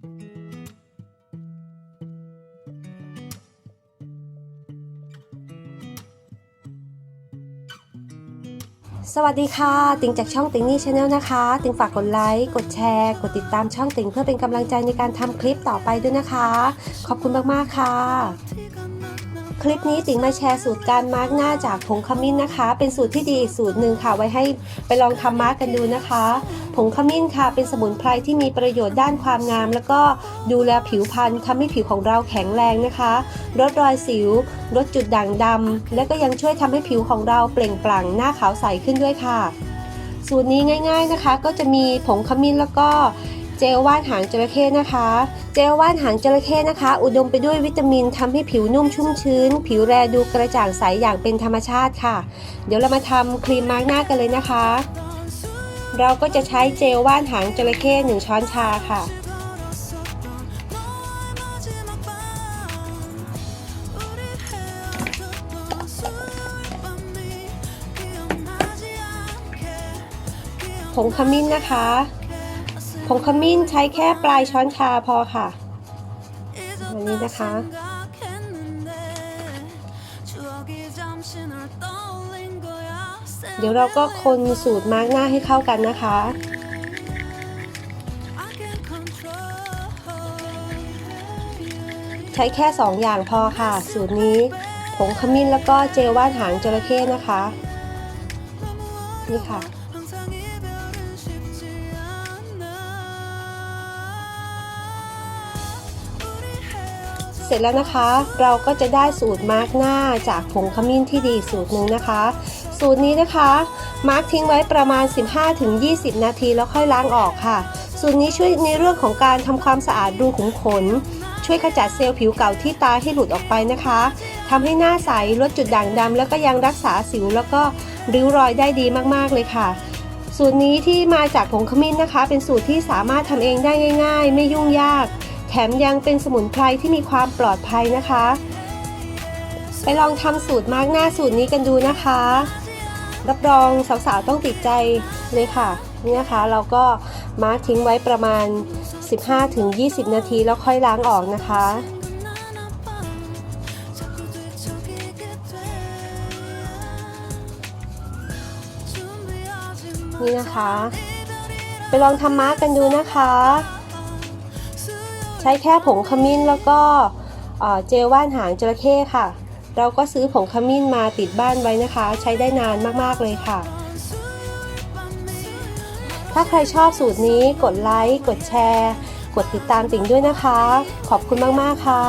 สวัสดีค่ะ ติงจากช่องติงนี่ชาแนลนะคะ ติงฝากกดไลค์ กดแชร์ กดติดตามช่องติงเพื่อเป็นกำลังใจในการทำคลิปต่อไปด้วยนะคะ ขอบคุณมาก ๆ ค่ะ คลิปนี้ติงมาแชร์สูตรการมาร์กหน้าจากผงขมิ้นนะคะ เป็นสูตรที่ดีอีกสูตรหนึ่งค่ะ ไว้ให้ไปลองทำมาร์กกันดูนะคะ ผงขมิ้นค่ะ เป็นสมุนไพรที่มีประโยชน์ด้านความงาม แล้วก็ดูแลผิวพรรณทำให้ผิวของเราแข็งแรงนะคะลดรอยสิวลดจุดด่างดำและก็ยังช่วยทำให้ผิวของเราเปล่งปลั่งหน้าขาวใสขึ้นด้วยค่ะ สูตรนี้ง่าย ๆนะคะ ก็จะมีผงขมิ้นแล้วก็ เจลว่านหางจระเข้นะคะ เจลว่านหางจระเข้นะคะ อุดมไปด้วยวิตามินทำให้ผิวนุ่มชุ่มชื้น ผิวแรดูกระจ่างใสอย่างเป็นธรรมชาติค่ะ เดี๋ยวเรามาทำครีมมาร์กหน้ากันเลยนะคะ เราก็จะใช้เจลว่านหางจระเข้1ช้อนชาค่ะผงขมิ้นนะคะ ผงขมิ้นใช้แค่ปลายช้อนชาพอค่ะอันนี้นะคะ เดี๋ยวเราก็คนสูตรมาร์กหน้าให้เข้ากันนะคะใช้แค่ 2 อย่างพอค่ะ สูตรนี้ผงขมิ้นแล้วก็เจลว่านหางจระเข้นะคะ นี่ค่ะ เสร็จแล้วนะคะ เราก็จะได้สูตรมาร์กหน้าจากผงขมิ้นที่ดีสูตรหนึ่งนะคะ สูตรนี้นะคะมาร์กทิ้งไว้ประมาณ 15-20 นาทีแล้วค่อยล้างออกค่ะ สูตรนี้ช่วยในเรื่องของการทำความสะอาดรูขุมขน ช่วยขจัดเซลล์ผิวเก่าที่ตาให้หลุดออกไปนะคะทำให้หน้าใสลดจุดด่างดำแล้วก็ยังรักษาสิวแล้วก็ริ้วรอยได้ดีมากๆเลยค่ะสูตรนี้ที่มาจากผงขมิ้นนะคะ เป็นสูตรที่สามารถทำเองได้ง่าย ๆ ไม่ยุ่งยาก แถมยังเป็นสมุนไพรที่มีความปลอดภัยนะคะ ไปลองทำสูตรมาร์กหน้าสูตรนี้กันดูนะคะ รับรองสาวๆต้องติดใจเลยค่ะนี่นะคะเราก็มาร์กทิ้งไว้ประมาณ 15-20 นาทีแล้วค่อยล้างออกนะคะนี่นะคะ ไปลองทำมาร์กกันดูนะคะ ใช้แค่ผงขมิ้นแล้วก็เอ่อเจลว่านหางจระเข้ค่ะ เราก็ซื้อผงขมิ้นมาติดบ้านไว้นะคะ ใช้ได้นานมากๆเลยค่ะ ถ้าใครชอบสูตรนี้กดไลค์ กดแชร์ กดติดตามติ่งด้วยนะคะ ขอบคุณมากๆค่ะ